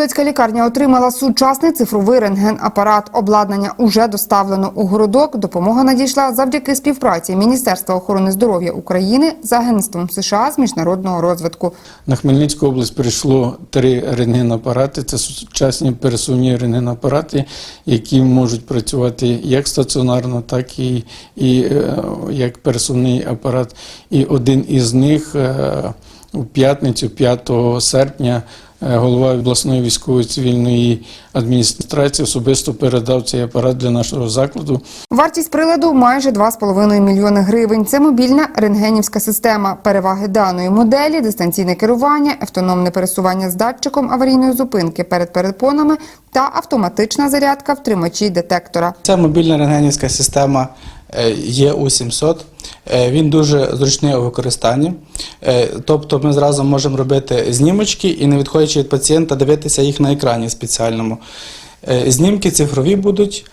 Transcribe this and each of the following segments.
Городоцька лікарня отримала сучасний цифровий рентген-апарат. Обладнання уже доставлено у городок. Допомога надійшла завдяки співпраці Міністерства охорони здоров'я України з Агентством США з міжнародного розвитку. На Хмельницьку область прийшло три рентген-апарати. Це сучасні пересувні рентген-апарати, які можуть працювати як стаціонарно, так і, і е, як пересувний апарат. І один із них е, у п'ятницю, 5 серпня, голова обласної військової цивільної адміністрації особисто передав цей апарат для нашого закладу. Вартість приладу майже 2,5 мільйони гривень. Це мобільна рентгенівська система. Переваги даної моделі, дистанційне керування, автономне пересування з датчиком аварійної зупинки перед перепонами та автоматична зарядка втримачі детектора. Це мобільна рентгенівська система е, ЄУ-700. Е, Він дуже зручний у використанні. Е, Тобто ми зразу можемо робити знімочки і, не відходячи від пацієнта, дивитися їх на екрані спеціальному. Е, Знімки цифрові будуть,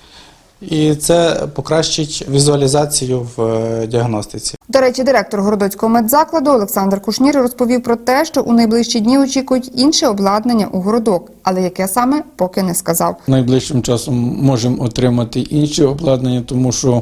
і це покращить візуалізацію в е, діагностиці. До речі, директор Городоцького медзакладу Олександр Кушнір розповів про те, що у найближчі дні очікують інше обладнання у городок, але яке саме поки не сказав. Найближчим часом можемо отримати інші обладнання, тому що е,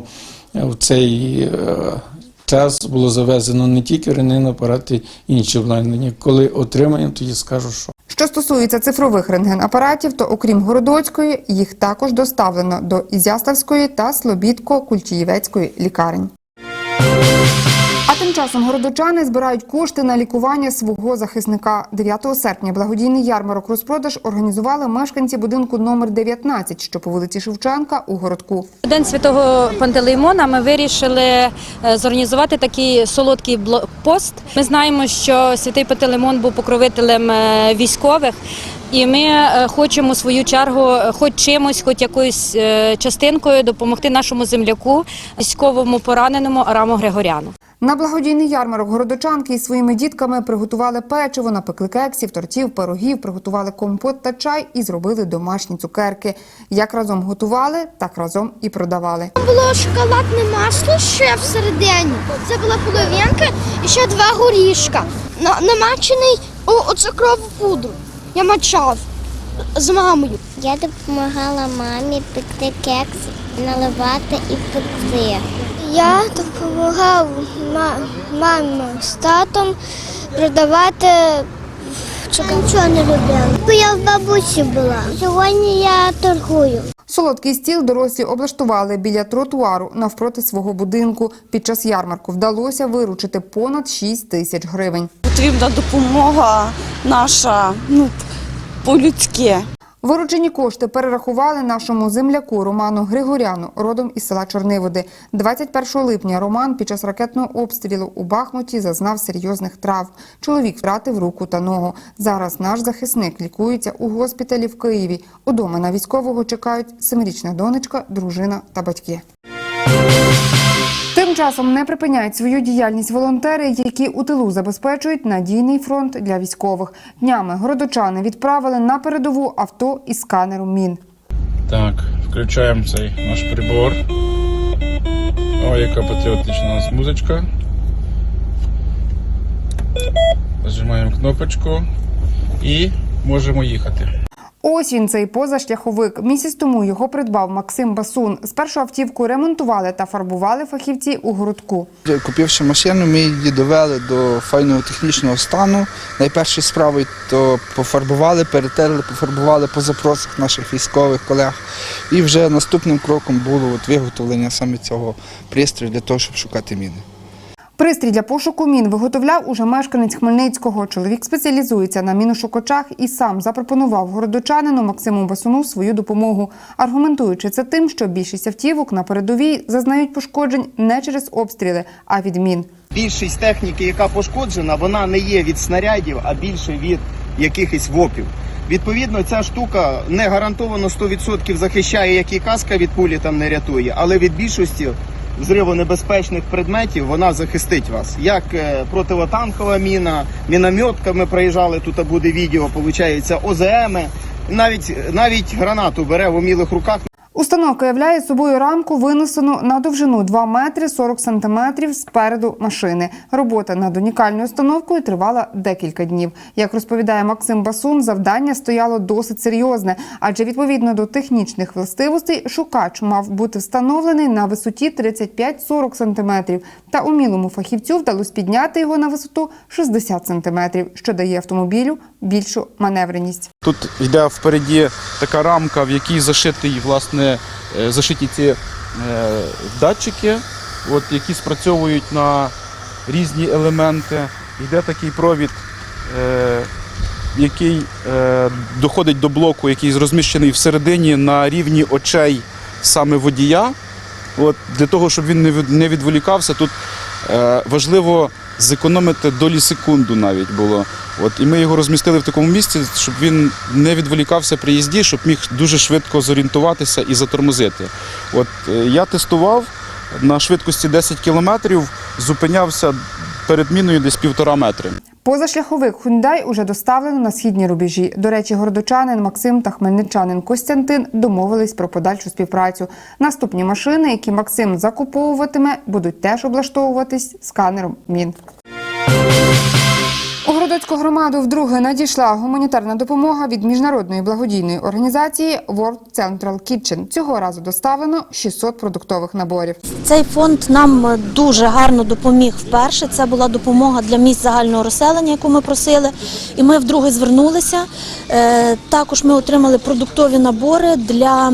в цей е, час було завезено не тільки рентген-апарати, інші обладнання. Коли отримаємо, тоді скажу, що. Що стосується цифрових рентген-апаратів, то окрім Городоцької, їх також доставлено до Ізяславської та Слобідко-Кульчієвецької лікарень. Часом городочани збирають кошти на лікування свого захисника. 9 серпня благодійний ярмарок розпродаж організували мешканці будинку номер 19, що по вулиці Шевченка у городку. День святого Пантелеймона ми вирішили е, зорганізувати такий солодкий блокпост. Ми знаємо, що святий Пантелеймон був покровителем е, військових, і ми е, хочемо свою чергу, хоч чимось, хоч якоюсь частинкою допомогти нашому земляку, військовому пораненому Араму Григоряну. На благодійний ярмарок городочанки із своїми дітками приготували печиво, напекли кексів, тортів, пирогів, приготували компот та чай і зробили домашні цукерки. Як разом готували, так разом і продавали. було шоколадне масло ще всередині. Це була половинка і ще два горішка. Намачений у, у цукрову пудру. Я мачав з мамою. Я допомагала мамі пекти кекс, наливати і пекти. Я допомагав мамі з татом продавати чоколад. Нічого не любила. Бо я в бабусі була. Сьогодні я торгую. Солодкий стіл дорослі облаштували біля тротуару навпроти свого будинку. Під час ярмарку вдалося виручити понад 6 тисяч гривень. потрібна допомога наша ну, по-людськи. Виручені кошти перерахували нашому земляку Роману Григоряну, родом із села Чорниводи. 21 липня Роман під час ракетного обстрілу у Бахмуті зазнав серйозних травм. Чоловік втратив руку та ногу. Зараз наш захисник лікується у госпіталі в Києві. Удома на військового чекають семирічна донечка, дружина та батьки. Тим часом не припиняють свою діяльність волонтери, які у тилу забезпечують надійний фронт для військових. Днями городочани відправили на передову авто із сканером мін. Так, включаємо цей наш прибор. О, яка патріотична у нас музичка. Нажимаємо кнопочку і можемо їхати. Ось він цей позашляховик. Місяць тому його придбав Максим Басун. Спершу автівку ремонтували та фарбували фахівці у городку. Купивши машину, ми її довели до файного технічного стану. Найпершою справою то пофарбували, перетерли, пофарбували по запросах наших військових колег. І вже наступним кроком було от виготовлення саме цього пристрою для того, щоб шукати міни. Пристрій для пошуку мін виготовляв уже мешканець Хмельницького. Чоловік спеціалізується на міношукачах і сам запропонував городочанину Максиму Басуну свою допомогу, аргументуючи це тим, що більшість автівок на передовій зазнають пошкоджень не через обстріли, а від мін. більшість техніки, яка пошкоджена, вона не є від снарядів, а більше від якихось вопів. Відповідно, ця штука не гарантовано 100% захищає, як і каска від пулі там не рятує, але від більшості взривонебезпечних предметів вона захистить вас. Як е, противотанкова міна, мінометка, ми проїжджали, тут буде відео, виходить, ОЗМ, навіть, навіть гранату бере в умілих руках. Установка являє собою рамку, винесену на довжину 2 метри 40 сантиметрів спереду машини. Робота над унікальною установкою тривала декілька днів. Як розповідає Максим Басун, завдання стояло досить серйозне, адже відповідно до технічних властивостей шукач мав бути встановлений на висоті 35-40 сантиметрів. Та умілому фахівцю вдалося підняти його на висоту 60 сантиметрів, що дає автомобілю більшу маневреність. Тут йде впереді така рамка, в якій зашитий, власне, е, зашиті ці е, датчики, от, які спрацьовують на різні елементи. Йде такий провід, е, який доходить до блоку, який розміщений всередині на рівні очей саме водія. От, для того, щоб він не від- не відволікався, тут важливо зекономити долі секунду навіть було. От, і ми його розмістили в такому місці, щоб він не відволікався при їзді, щоб міг дуже швидко зорієнтуватися і затормозити. От, е, я тестував на швидкості 10 кілометрів, зупинявся перед міною десь півтора метри. Позашляховик Хундай уже доставлено на східні рубежі. До речі, городочанин Максим та хмельничанин Костянтин домовились про подальшу співпрацю. Наступні машини, які Максим закуповуватиме, будуть теж облаштовуватись сканером МІН. У Городоцьку громаду вдруге надійшла гуманітарна допомога від міжнародної благодійної організації World Central Kitchen. Цього разу доставлено 600 продуктових наборів. Цей фонд нам дуже гарно допоміг вперше. Це була допомога для місць загального розселення, яку ми просили. І ми вдруге звернулися. Е, Також ми отримали продуктові набори для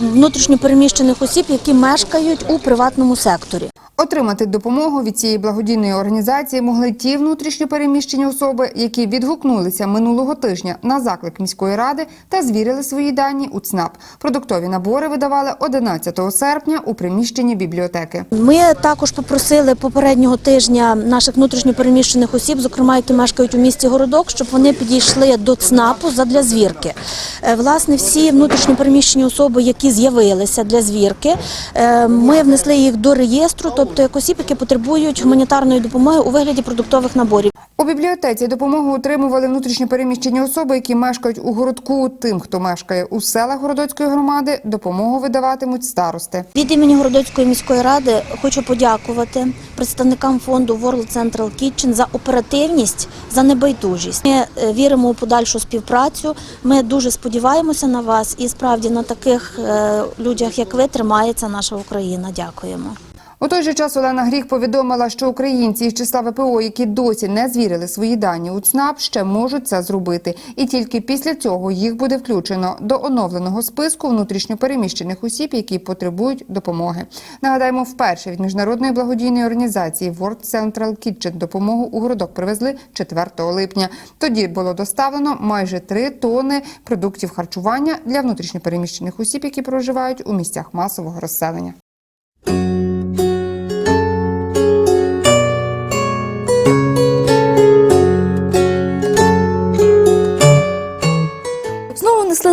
внутрішньопереміщених осіб, які мешкають у приватному секторі. Отримати допомогу від цієї благодійної організації могли ті внутрішньо переміщені особи, які відгукнулися минулого тижня на заклик міської ради та звірили свої дані у ЦНАП. Продуктові набори видавали 11 серпня у приміщенні бібліотеки. Ми також попросили попереднього тижня наших внутрішньопереміщених осіб, зокрема, які мешкають у місті Городок, щоб вони підійшли до ЦНАПу задля звірки. Е, Власне, всі внутрішньопереміщені особи, які з'явилися для звірки, е, ми внесли їх до реєстру, тобто як осіб, які потребують гуманітарної допомоги у вигляді продуктових наборів. У бібліотеці допомогу отримували внутрішньо переміщені особи, які мешкають у городку. Тим, хто мешкає у селах Городоцької громади, допомогу видаватимуть старости. Від імені Городоцької міської ради хочу подякувати представникам фонду World Central Kitchen за оперативність, за небайдужість. Ми е, віримо у подальшу співпрацю. Ми дуже сподіваємося на вас, і справді на таких е, людях, як ви, тримається наша Україна. Дякуємо. У той же час Олена Гріх повідомила, що українці із числа ВПО, які досі не звірили свої дані у ЦНАП, ще можуть це зробити, і тільки після цього їх буде включено до оновленого списку внутрішньопереміщених осіб, які потребують допомоги. Нагадаємо, вперше від міжнародної благодійної організації World Central Kitchen допомогу у городок привезли 4 липня. Тоді було доставлено майже 3 тони продуктів харчування для внутрішньопереміщених осіб, які проживають у місцях масового розселення.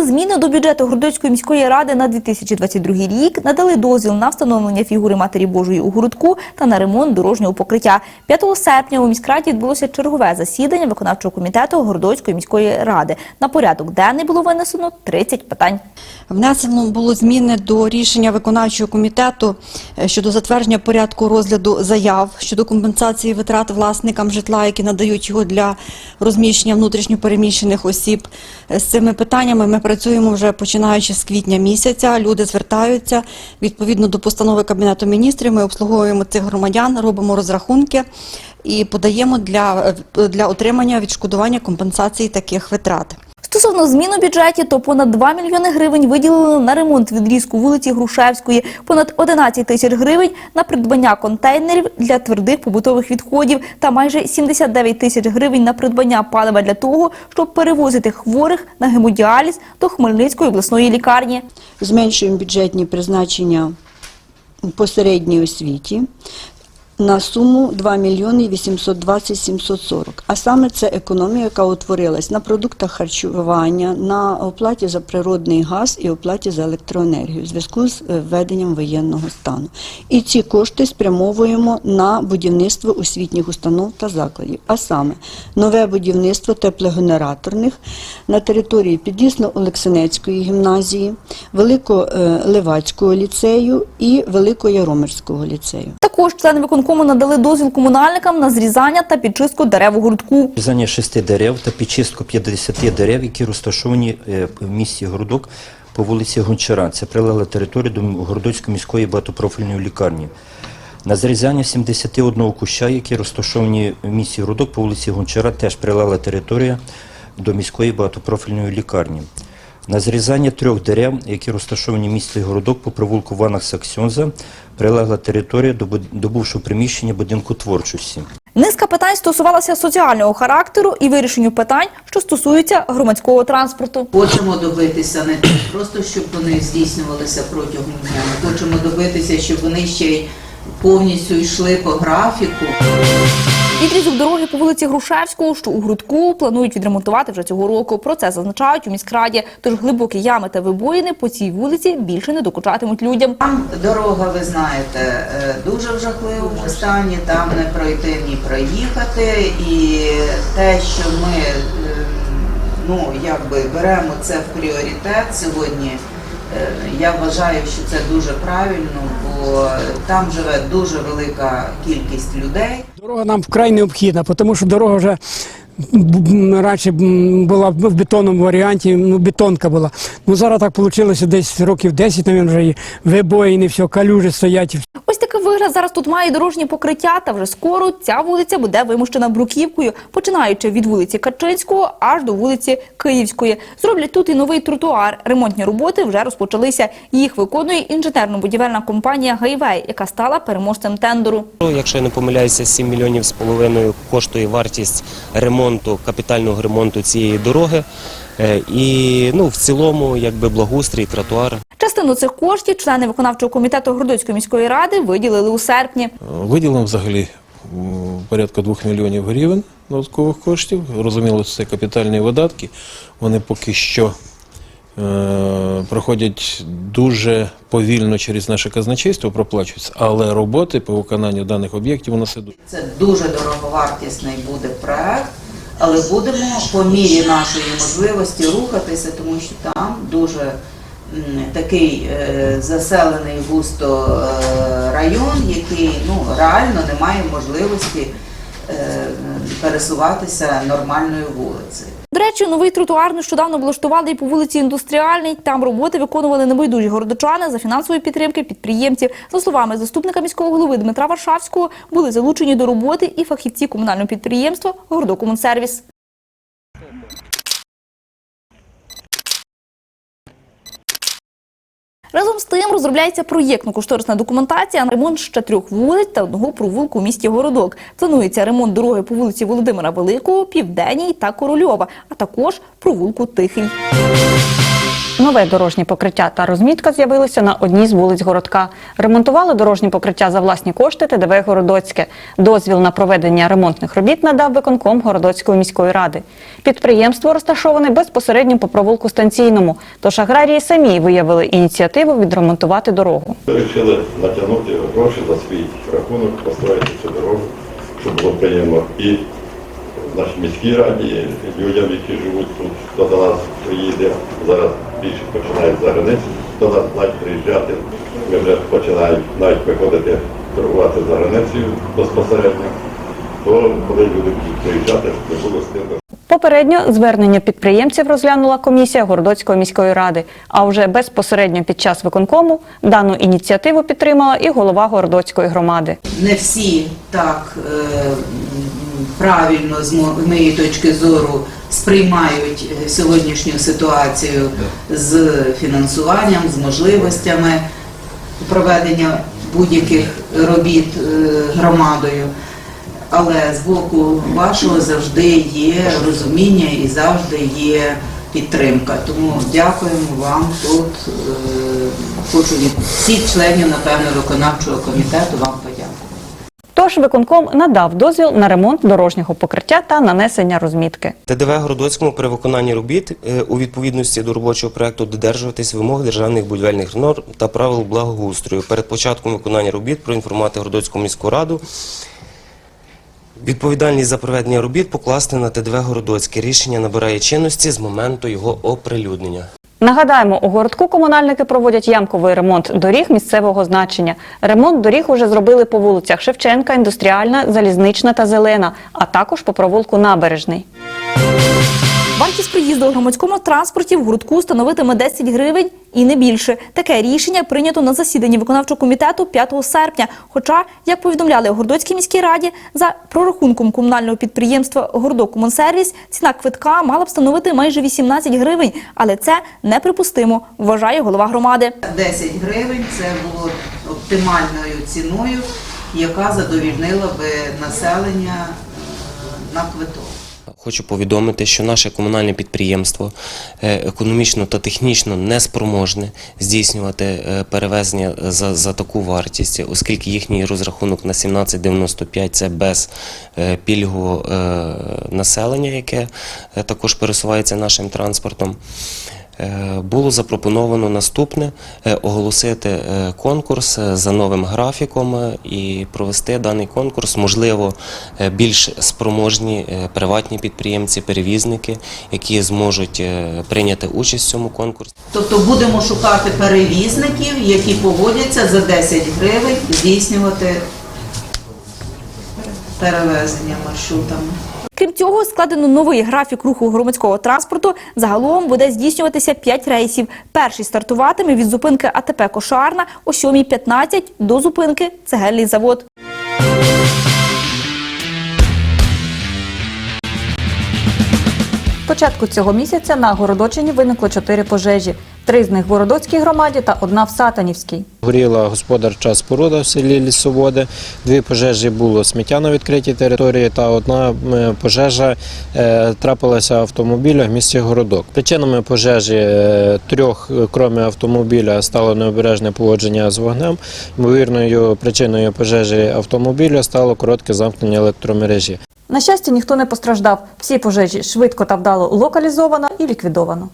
Зміни до бюджету Городоцької міської ради на 2022 рік, надали дозвіл на встановлення фігури Матері Божої у городку та на ремонт дорожнього покриття. 5 серпня у міськраді відбулося чергове засідання виконавчого комітету Городоцької міської ради. На порядок денний було винесено 30 питань. Внесено було зміни до рішення виконавчого комітету е, щодо затвердження порядку розгляду заяв щодо компенсації витрат власникам житла, які надають його для розміщення внутрішньопереміщених осіб. Е, З цими питаннями ми працюємо вже починаючи з квітня місяця. Люди звертаються відповідно до постанови Кабінету міністрів. Ми обслуговуємо цих громадян, робимо розрахунки і подаємо для, для отримання відшкодування компенсації таких витрат. Стосовно змін у бюджеті, то понад 2 мільйони гривень виділили на ремонт відрізку вулиці Грушевської, понад 11 тисяч гривень на придбання контейнерів для твердих побутових відходів та майже 79 тисяч гривень на придбання палива для того, щоб перевозити хворих на гемодіаліз до Хмельницької обласної лікарні. Зменшуємо бюджетні призначення по середній освіті. На суму 2 мільйони 820 740. А саме це економія, яка утворилась на продуктах харчування, на оплаті за природний газ і оплаті за електроенергію в зв'язку з е, введенням воєнного стану. І ці кошти спрямовуємо на будівництво освітніх установ та закладів. А саме нове будівництво теплогенераторних на території Підлісно-Олексинецької гімназії, Великолевацького ліцею і Великояромирського ліцею. Також члени виконкому надали дозвіл комунальникам на зрізання та підчистку дерев у гуртку. Різання шести дерев та підчистку 50 дерев, які розташовані е, в місті Городок по вулиці Гончара. Це прилегла територія до Городоцької міської багатопрофільної лікарні. На зрізання 71 куща, які розташовані в місті Городок по вулиці Гончара, теж прилегла територія до міської багатопрофільної лікарні. На зрізання трьох дерев, які розташовані в місті Городок по провулку Ванах Саксьонза, прилегла територія до буд- бувшого приміщення будинку творчості. Низка питань стосувалася соціального характеру і вирішенню питань, що стосуються громадського транспорту. Хочемо добитися не просто, щоб вони здійснювалися протягом дня. Ми хочемо добитися, щоб вони ще й повністю йшли по графіку. Відрізок дороги по вулиці Грушевського, що у Грудку, планують відремонтувати вже цього року. Про це зазначають у міськраді. Тож глибокі ями та вибоїни по цій вулиці більше не докучатимуть людям. Там дорога, ви знаєте, е, дуже в жахливому стані, там не пройти, ні проїхати. І те, що ми е, ну, якби беремо це в пріоритет сьогодні, я вважаю, що це дуже правильно, бо там живе дуже велика кількість людей. Дорога нам вкрай необхідна, тому що дорога вже раніше була в бетонному варіанті, ну бетонка була. Ну зараз так вийшло десь років 10, навіть вже і вибоїни, все, калюжі стоять. Вигляд зараз тут має дорожнє покриття, та вже скоро ця вулиця буде вимощена бруківкою, починаючи від вулиці Качинського аж до вулиці Київської. Зроблять тут і новий тротуар. Ремонтні роботи вже розпочалися. Їх виконує інженерно-будівельна компанія Гайвей, яка стала переможцем тендеру. Якщо я не помиляюся, 7 мільйонів з половиною коштує вартість ремонту, капітального ремонту цієї дороги. Е, І ну, в цілому, якби благоустрій, тротуар. Частину цих коштів члени виконавчого комітету Городоцької міської ради виділили у серпні. Виділено взагалі порядка 2 мільйонів гривень додаткових коштів. Розуміло, це капітальні видатки. Вони поки що е, проходять дуже повільно через наше казначейство, проплачуються, але роботи по виконанню даних об'єктів у нас ідуть. Це дуже дороговартісний буде проект, але будемо по мірі нашої можливості рухатися, тому що там дуже такий е, заселений густо е, район, який ну, реально не має можливості е, пересуватися нормальною вулицею. До речі, новий тротуар нещодавно облаштували і по вулиці Індустріальній. Там роботи виконували небайдужі городочани за фінансової підтримки підприємців. За словами заступника міського голови Дмитра Варшавського, були залучені до роботи і фахівці комунального підприємства Городокомунсервіс. Разом з тим розробляється проєктно-кошторисна документація на ремонт ще трьох вулиць та одного провулку у місті Городок. Планується ремонт дороги по вулиці Володимира Великого, Південній та Корольова, а також провулку Тихий. Нове дорожнє покриття та розмітка з'явилися на одній з вулиць городка. Ремонтували дорожнє покриття за власні кошти ТДВ Городоцьке. Дозвіл на проведення ремонтних робіт надав виконком Городоцької міської ради. Підприємство розташоване безпосередньо по провулку станційному, тож аграрії самі виявили ініціативу відремонтувати дорогу. Вирішили натягнути гроші за свій рахунок, построїти цю дорогу, щоб було приємно і нашій міській раді, людям, які живуть тут, хто до нас приїде. Зараз більше починають за границі до нас навіть приїжджати. Ми вже починаємо навіть виходити торгувати за границею безпосередньо. То коли люди будуть приїжджати, не було стидно. Попередньо звернення підприємців розглянула комісія Городоцької міської ради. А вже безпосередньо під час виконкому дану ініціативу підтримала і голова Городоцької громади. не всі так е, правильно з моєї точки зору сприймають е, сьогоднішню ситуацію з фінансуванням, з можливостями проведення будь-яких робіт е, громадою. Але з боку вашого завжди є розуміння і завжди є підтримка. Тому дякуємо вам тут. е, Хочу від всіх членів, напевно, виконавчого комітету вам подякувати. Тож виконком надав дозвіл на ремонт дорожнього покриття та нанесення розмітки. ТДВ Городоцькому при виконанні робіт е, у відповідності до робочого проекту додержуватись вимог державних будівельних норм та правил благоустрою. Перед початком виконання робіт проінформувати Городоцьку міську раду. Відповідальність за проведення робіт покласти на ТДВ Городоцьке. Рішення набирає чинності з моменту його оприлюднення. Нагадаємо, у городку комунальники проводять ямковий ремонт доріг місцевого значення. Ремонт доріг уже зробили по вулицях Шевченка, Індустріальна, Залізнична та Зелена, а також по провулку Набережний. Вартість приїзду у громадському транспорті в гуртку становитиме 10 гривень і не більше. Таке рішення прийнято на засіданні виконавчого комітету 5 серпня. Хоча, як повідомляли у Гордоцькій міській раді, за прорахунком комунального підприємства Гордокомунсервіс ціна квитка мала б становити майже 18 гривень, але це неприпустимо, вважає голова громади. 10 гривень це було оптимальною ціною, яка задовільнила би населення на квиток. Хочу повідомити, що наше комунальне підприємство е, економічно та технічно не спроможне здійснювати е, перевезення за, за таку вартість, оскільки їхній розрахунок на 17,95 це без е, пільгового населення, яке також пересувається нашим транспортом. Е, Було запропоновано наступне е, оголосити е, конкурс за новим графіком і провести даний конкурс. Можливо, більш спроможні приватні підприємці, перевізники, які зможуть прийняти участь в цьому конкурсі. Тобто будемо шукати перевізників, які погодяться за 10 гривень здійснювати перевезення маршрутами. Крім цього, складено новий графік руху громадського транспорту. Загалом буде здійснюватися 5 рейсів. Перший стартуватиме від зупинки АТП Кошарна о 7.15 до зупинки Цегельний завод. Початку цього місяця на Городочині виникло чотири пожежі. Три з них в Городоцькій громаді та одна в Сатанівській. Горіла господарча споруда в селі Лісоводи. Дві пожежі було сміття на відкритій території, та одна е, пожежа е, трапилася автомобіля в місті Городок. Причинами пожежі е, трьох, крім автомобіля, стало необережне поводження з вогнем. Ймовірною причиною пожежі автомобіля стало коротке замкнення електромережі. На щастя, ніхто не постраждав. Всі пожежі швидко та вдало локалізовано і ліквідовано.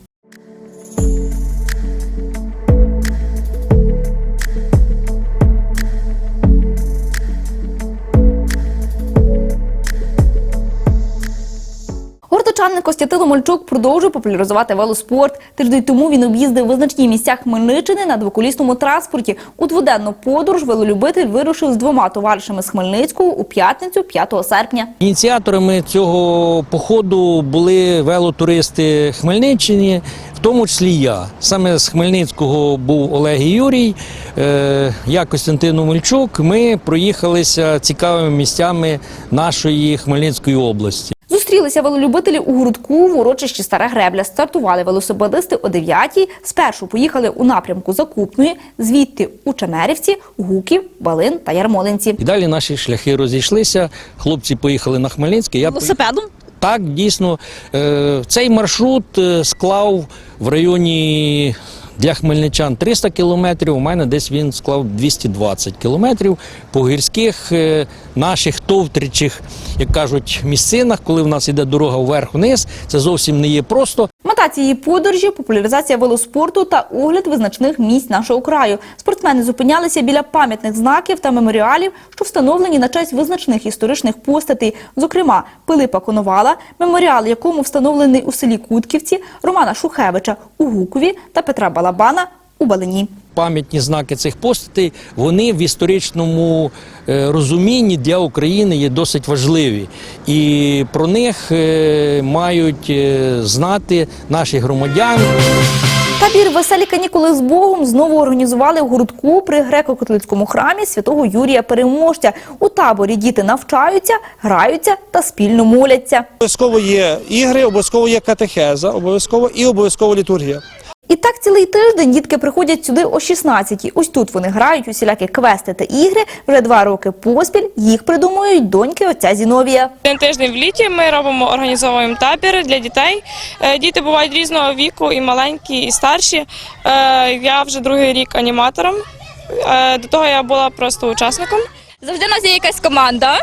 Горточанин Костянтин Омельчук продовжує популяризувати велоспорт. Тиждень тому він об'їздив визначні місця Хмельниччини на двоколісному транспорті. У дводенну подорож велолюбитель вирушив з двома товаришами з Хмельницького у п'ятницю 5 серпня. Ініціаторами цього походу були велотуристи Хмельниччини, в тому числі я. Саме з Хмельницького був Олег Юрій, е, я Костянтин Омельчук. Ми проїхалися цікавими місцями нашої Хмельницької області. Зустрілися велолюбителі у гуртку в урочищі Стара Гребля. Стартували велосипедисти о 9-й. Спершу поїхали у напрямку Закупної, звідти у Чемерівці, Гуків, Балин та Ярмолинці. І далі наші шляхи розійшлися. Хлопці поїхали на Хмельницький. Я Велосипедом? Так, дійсно. Е, Цей маршрут е, склав в районі для хмельничан 300 кілометрів. У мене десь він склав 220 кілометрів по гірських е, наших товтричих, як кажуть, місцинах, коли в нас іде дорога вверх-вниз. Це зовсім не є просто. Мета цієї подорожі популяризація велоспорту та огляд визначних місць нашого краю. Спортсмени зупинялися біля пам'ятних знаків та меморіалів, що встановлені на честь визначних історичних постатей, зокрема Пилипа Коновала, меморіал, якому встановлений у селі Кутківці, Романа Шухевича у Гукові та Петра Балабана у Балині. Пам'ятні знаки цих постатей вони в історичному е, розумінні для України є досить важливі, і про них е, мають е, знати наші громадяни. Табір веселі канікули з Богом знову організували в гуртку при греко-католицькому храмі святого Юрія Переможця. У таборі діти навчаються, граються та спільно моляться. Обов'язково є ігри, обов'язково є катехеза, обов'язково і обов'язково літургія. І так цілий тиждень дітки приходять сюди о 16-й. Ось тут вони грають усілякі квести та ігри. Вже два роки поспіль їх придумують доньки отця Зіновія. Один тиждень в літі ми робимо, організовуємо табір для дітей. Е, Діти бувають різного віку, і маленькі, і старші. Е, Я вже другий рік аніматором. Е, До того я була просто учасником. Завжди у нас є якась команда.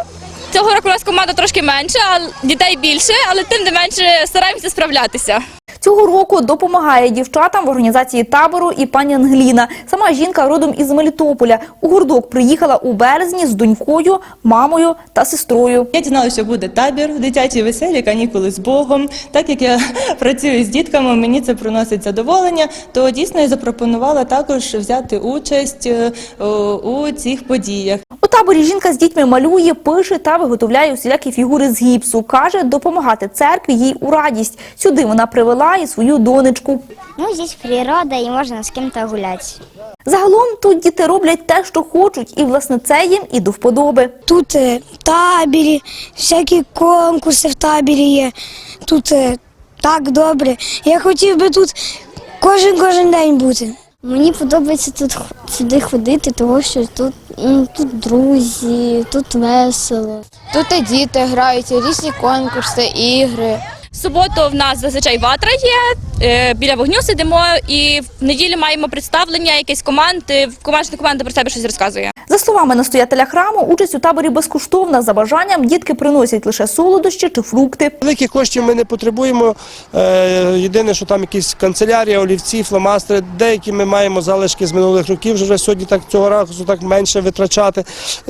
Цього року у нас команда трошки менша, а дітей більше, але тим не менше стараємося справлятися. Цього року допомагає дівчатам в організації табору і пані Ангеліна. Сама жінка родом із Мелітополя. У гурдок приїхала у березні з донькою, мамою та сестрою. Я дізналася, що буде табір дитячі веселі канікули з Богом. Так як я працюю з дітками, мені це приносить задоволення. То дійсно я запропонувала також взяти участь е, у цих подіях. Таборі жінка з дітьми малює, пише та виготовляє усілякі фігури з гіпсу. Каже, допомагати церкві їй у радість. Сюди вона привела і свою донечку. Ну, здесь природа, и можно с кем-то гулять. Загалом тут діти роблять те, що хочуть, і власне це їм і до вподоби. Тут е, табірі, всякі конкурси в табірі є. Тут е, так добре. Я хотів би тут кожен кожен день бути. Мені подобається тут сюди ходити, тому що тут, ну, тут друзі, тут весело. Тут і діти грають, різні конкурси, ігри. В суботу в нас зазвичай ватра є, біля вогню сидимо, і в неділю маємо представлення якісь команди. Кожна команда про себе щось розказує. За словами настоятеля храму, участь у таборі безкоштовна. За бажанням дітки приносять лише солодощі чи фрукти. Великих коштів ми не потребуємо. Е, Єдине, що там якісь канцелярія, олівці, фломастери. Деякі ми маємо залишки з минулих років. Вже сьогодні так цього разу так менше витрачати.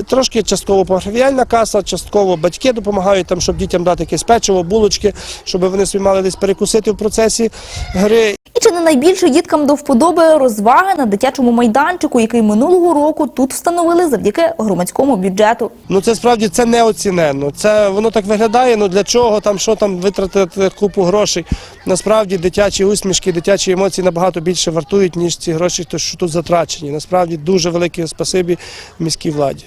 Трошки частково парафіяльна каса, частково батьки допомагають там, щоб дітям дати якесь печиво, булочки, щоб вони собі мали десь перекусити в процесі гри. І чи не найбільше діткам до вподоби розваги на дитячому майданчику, який минулого року тут встановили завдяки громадському бюджету. Ну це справді це неоціненно. Це воно так виглядає. Ну для чого там, що там витратити купу грошей? Насправді дитячі усмішки, дитячі емоції набагато більше вартують, ніж ці гроші, то що тут затрачені. Насправді дуже велике спасибі міській владі.